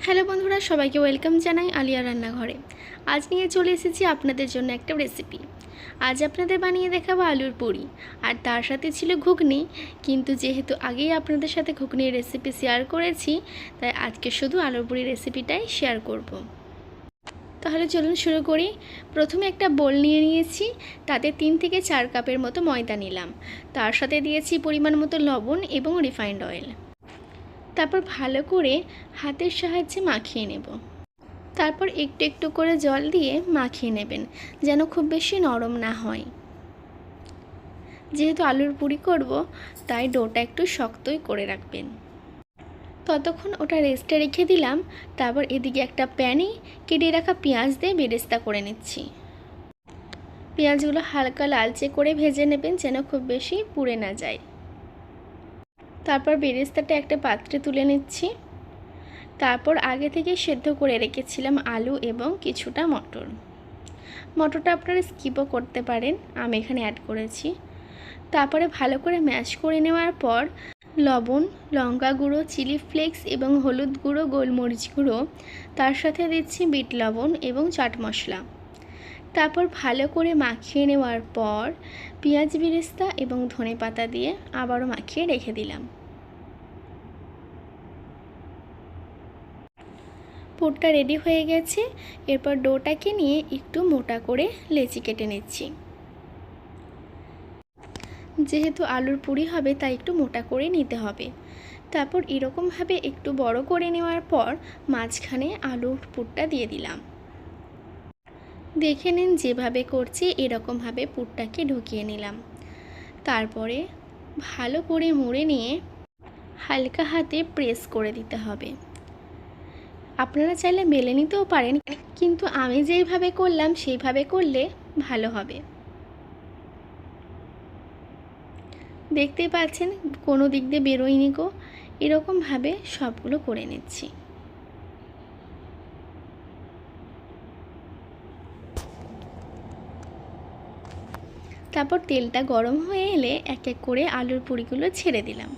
Hello বন্ধুরা, সবাইকে welcome জানাই আলিয়া রান্নাঘরে। আজ নিয়ে চলে এসেছি আপনাদের জন্য একটা রেসিপি আজ আপনাদের বানিয়ে দেখাবো আলুর পুরি। আর তার সাথে ছিল ঘুগনি, কিন্তু যেহেতু আগেই আপনাদের সাথে ঘুগনির রেসিপি শেয়ার করেছি, তাই আজকে শুধু আলুর পুরি রেসিপিটাই শেয়ার করব। তাহলে চলুন শুরু করি। প্রথমে একটা বোল নিয়ে নিয়েছি, তাতে তিন থেকে চার কাপের মতো ময়দা নিলাম। তার সাথে দিয়েছি পরিমাণ মতো লবণ এবং রিফাইন্ড অয়েল তারপর ভালো করে হাতের সাহায্যে মাখিয়ে নেব। তারপর একটু একটু করে জল দিয়ে মাখিয়ে নেবেন, যেন খুব বেশি নরম না হয়। যেহেতু আলুর পুরি করব, তাই ডোটা একটু শক্তই করে রাখবেন। ততক্ষণ ওটা রেস্টে রেখে দিলাম, তারপর এদিকে একটা প্যানে কেটে রাখা পেঁয়াজ দিয়ে বেরেস্তা করে নিচ্ছি। পেঁয়াজগুলো হালকা লালচে করে ভেজে নেবেন, যেন খুব বেশি পুড়ে না যায়। তারপর বেরেস্তাটা একটা পাত্রে তুলে নিচ্ছি। তারপর আগে থেকে সেদ্ধ করে রেখেছিলাম আলু এবং কিছুটা মটর। মটরটা আপনারা স্কিপও করতে পারেন, আমি এখানে অ্যাড করেছি। তারপরে ভালো করে ম্যাশ করে নেওয়ার পর লবণ, লঙ্কা গুঁড়ো চিলি ফ্লেক্স এবং হলুদ গুঁড়ো, গোলমরিচ গুঁড়ো, তার সাথে দিচ্ছি বিট লবণ এবং চাট মশলা। তারপর ভালো করে মাখিয়ে নেওয়ার পর পেঁয়াজ বিরেস্তা এবং ধনে পাতা দিয়ে আবারও মাখিয়ে রেখে দিলাম। পুরটা রেডি হয়ে গেছে। এরপর ডোটাকে নিয়ে একটু মোটা করে লেচি কেটে নিচ্ছি। যেহেতু আলুর পুরি হবে তাই একটু মোটা করে নিতে হবে। তারপর এরকমভাবে একটু বড় করে নেওয়ার পর মাঝখানে আলুর পুরটা দিয়ে দিলাম। দেখে নিন যেভাবে করছি, এরকমভাবে পুরটাকে ঢুকিয়ে নিলাম। তারপরে ভালো করে মুড়ে নিয়ে হালকা হাতে প্রেস করে দিতে হবে। আপনারা চাইলে মেলে নিতেও পারেন, কিন্তু আমি যেইভাবে করলাম, সেইভাবে করলে ভালো হবে। দেখতেই পাচ্ছেন, কোনো দিক দিয়ে বেরোয়নি গো। এরকমভাবে সবগুলো করে নিচ্ছি। তারপর তেলটা গরম হয়ে এলে এক এক করে আলুর পুরিগুলো ছেড়ে দিলাম।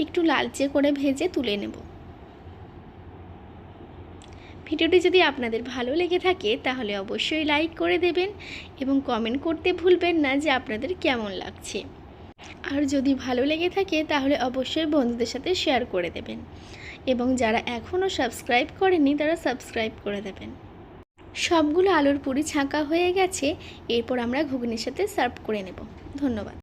একটু লালচে করে ভেজে তুলে নেব। ভিডিওটি যদি আপনাদের ভালো লেগে থাকে, তাহলে অবশ্যই লাইক করে দেবেন এবং কমেন্ট করতে ভুলবেন না যে আপনাদের কেমন লাগছে। আর যদি ভালো লেগে থাকে, তাহলে অবশ্যই বন্ধুদের সাথে শেয়ার করে দেবেন। এবং যারা এখনও সাবস্ক্রাইব করেনি তারা সাবস্ক্রাইব করে দেবেন। সবগুলো আলুর পুরি ছাঁকা হয়ে গেছে এরপর আমরা ঘুগনির সাথে সার্ভ করে নেব। ধন্যবাদ।